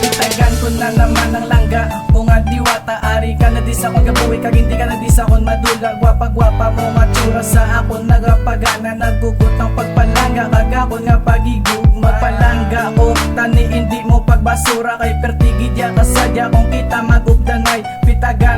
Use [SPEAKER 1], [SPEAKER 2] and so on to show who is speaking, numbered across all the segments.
[SPEAKER 1] Itagan ko na naman ang langga. O nga diwata, ari ka na di sa akong gabuwi Kag hindi ka na di sa akong madula. Gwapa-gwapa mo nga tsura sa akong nagapagana. Nagbukot ng pagpalanga Kag ako nga pagigugma Palanga ko, tani hindi mo pagbasura. Kay pertigidya kasadya Kung kita magugdanay. Pitagan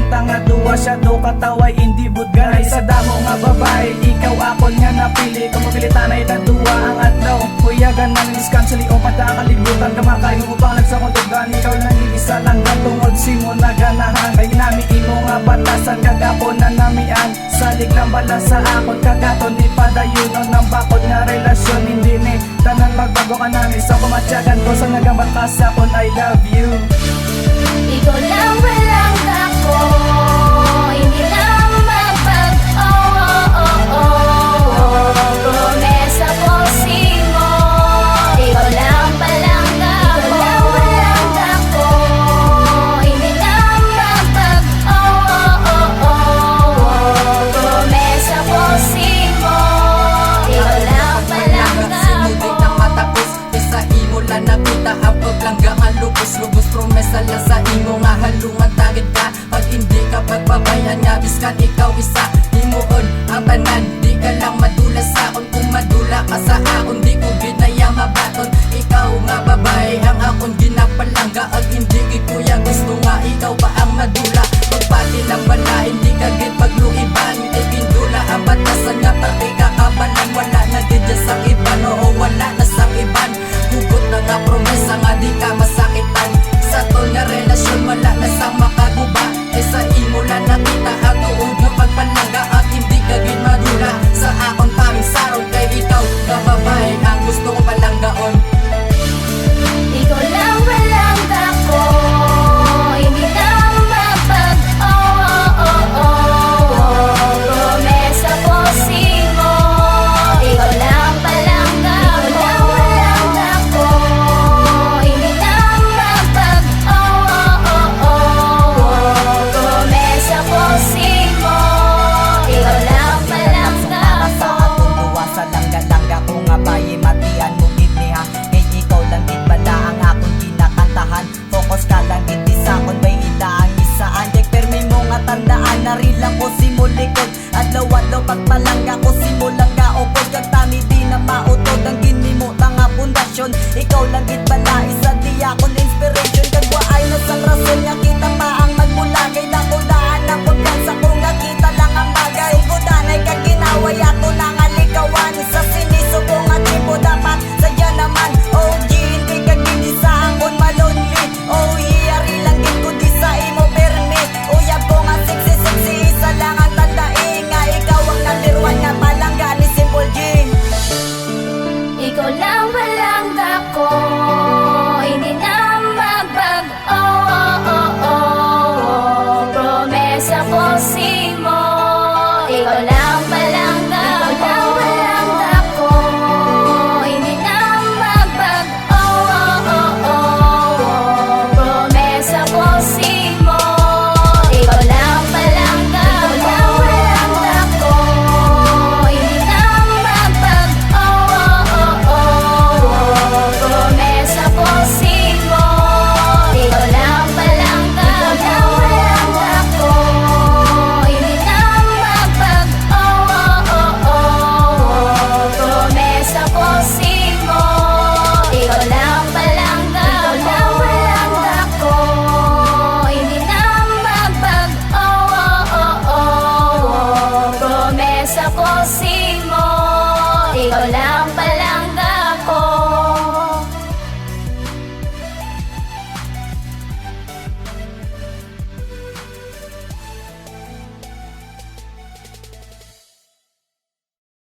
[SPEAKER 1] relasyon tanga duwa siya do kataway hindi budganay Sa damo nga babae, ikaw akon nga napili. Kung mapilitanay na duwa ang adlaw. Kuyagan man diskansali o pata kalibutan Kamakayo mo pang nagsakontugan Ikaw lang isa lang. Katungod simo na ganahan. Kay nami imo nga batasan kagapo na namian. Salig lang bala sa akon kagaton di padayon ng bakod nga relasyon. Hindi ni tanan magbago ka nami Sa kumatyagan ko sa nagambat ka sa akon I love you
[SPEAKER 2] nakita ang paglangga ang lubos-lubos Promesa lang sa imo nga halungan tagit ka. Pag hindi ka pagbabayan nga biskan ikaw isa. Himuon ang Ikaw lang
[SPEAKER 3] palang ako Hindi na magbago. Oh, oh, oh, oh. Promesa ko
[SPEAKER 4] si mo. Ikaw lang.
[SPEAKER 3] see